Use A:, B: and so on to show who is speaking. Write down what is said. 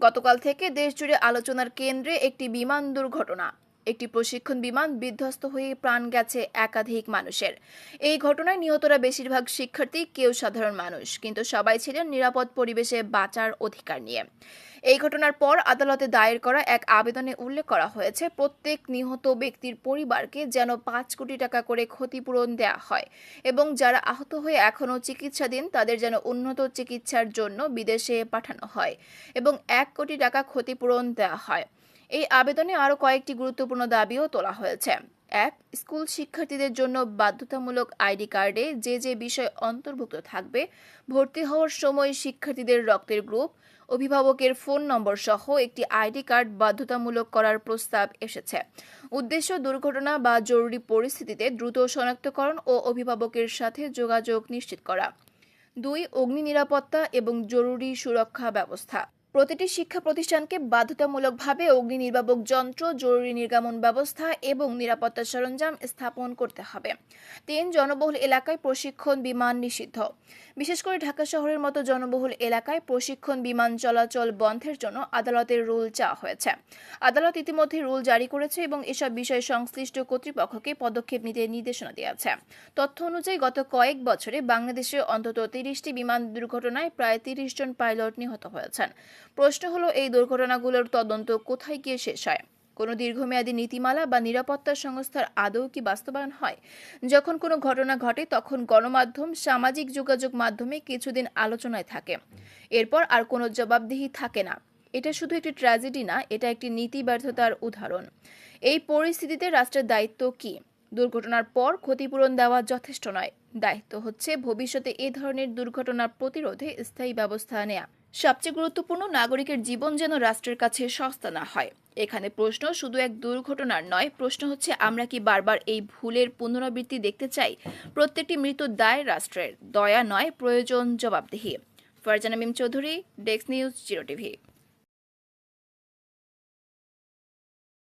A: গতকাল থেকে দেশজুড়ে আলোচনার কেন্দ্রে একটি বিমান দুর্ঘটনা। একটি প্রশিক্ষণ বিমান বিধ্বস্ত হয়ে প্রাণ গেছে একাধিক মানুষের। এই ঘটনায় নিহতরা বেশিরভাগ শিক্ষার্থী কেউ সাধারণ মানুষ, কিন্তু সবাই ছিলেন নিরাপদ পরিবেশে বাঁচার অধিকার নিয়ে। এই ঘটনার পর আদালতে দায়ের করা এক আবেদনে উল্লেখ করা হয়েছে, প্রত্যেক নিহত ব্যক্তির পরিবারকে যেন পাঁচ কোটি টাকা করে ক্ষতিপূরণ দেওয়া হয় এবং যারা আহত হয়ে এখনও চিকিৎসাধীন তাদের যেন উন্নত চিকিৎসার জন্য বিদেশে পাঠানো হয় এবং এক কোটি টাকা ক্ষতিপূরণ দেওয়া হয়। এই আবেদনে আরও কয়েকটি গুরুত্বপূর্ণ দাবিও তোলা হয়েছে। এক, স্কুল শিক্ষার্থীদের জন্য বাধ্যতামূলক আইডি কার্ডে যে যে বিষয় অন্তর্ভুক্ত থাকবে, ভর্তি হওয়ার সময় শিক্ষার্থীদের রক্তের গ্রুপ, অভিভাবকের ফোন নম্বর সহ একটি আইডি কার্ড বাধ্যতামূলক করার প্রস্তাব এসেছে। উদ্দেশ্য দুর্ঘটনা বা জরুরি পরিস্থিতিতে দ্রুত শনাক্তকরণ ও অভিভাবকের সাথে যোগাযোগ নিশ্চিত করা। দুই, অগ্নি নিরাপত্তা এবং জরুরি সুরক্ষা ব্যবস্থা। প্রতিটি শিক্ষা প্রতিষ্ঠানকে বাধ্যতামূলকভাবে অগ্নি নির্বাপক যন্ত্র, জরুরি নির্গমন ব্যবস্থা এবং নিরাপত্তা সরঞ্জাম স্থাপন করতে হবে। তিন, জনবহুল এলাকায় প্রশিক্ষণ বিমান নিষিদ্ধ। বিশেষ করে ঢাকা শহরের মতো জনবহুল এলাকায় প্রশিক্ষণ বিমান চলাচল বন্ধের জন্য আদালতের রুল চাওয়া হয়েছে। আদালত ইতিমধ্যে রুল জারি করেছে এবং এসব বিষয়ে সংশ্লিষ্ট কর্তৃপক্ষকে পদক্ষেপ নিতে নির্দেশনা দিয়েছে। তথ্য অনুযায়ী, গত কয়েক বছরে বাংলাদেশে অন্তত তিরিশটি বিমান দুর্ঘটনায় প্রায় তিরিশ জন পাইলট নিহত হয়েছেন। প্রশ্ন হলো, এই দুর্ঘটনাগুলোর তদন্ত কোথায় গিয়ে শেষ হয়? কোনো দীর্ঘমেয়াদী নীতিমালা বা নিরাপত্তা সংস্থার আদৌ কি বাস্তবায়ন হয়? যখন কোনো ঘটনা ঘটে, তখন গণমাধ্যম, সামাজিক যোগাযোগ মাধ্যমে কিছুদিন আলোচনায় থাকে। এরপর আর কোনো জবাবদিহি থাকে না। এটা শুধু একটি ট্র্যাজেডি না, এটা একটি নীতি ব্যর্থতার উদাহরণ। এই পরিস্থিতিতে রাষ্ট্রের দায়িত্ব কি? দুর্ঘটনার পর ক্ষতিপূরণ দেওয়া যথেষ্ট নয়। দায়িত্ব হচ্ছে ভবিষ্যতে এ ধরনের দুর্ঘটনার প্রতিরোধে স্থায়ী ব্যবস্থা নেয়া। সবচেয়ে গুরুত্বপূর্ণ, নাগরিকের জীবন যেন রাষ্ট্রের কাছে সস্তা না হয়। এখানে প্রশ্ন, শুধু এক দুর্ঘটনার নয়, প্রশ্ন হচ্ছে আমরা কি বারবার এই ভুলের পুনরাবৃত্তি দেখতে চাই? প্রত্যেকটি মৃত্যুর দায় রাষ্ট্রের, দয়া নয় প্রয়োজন জবাবদিহি। Farzana Mim Chowdhury, desk news Zero TV.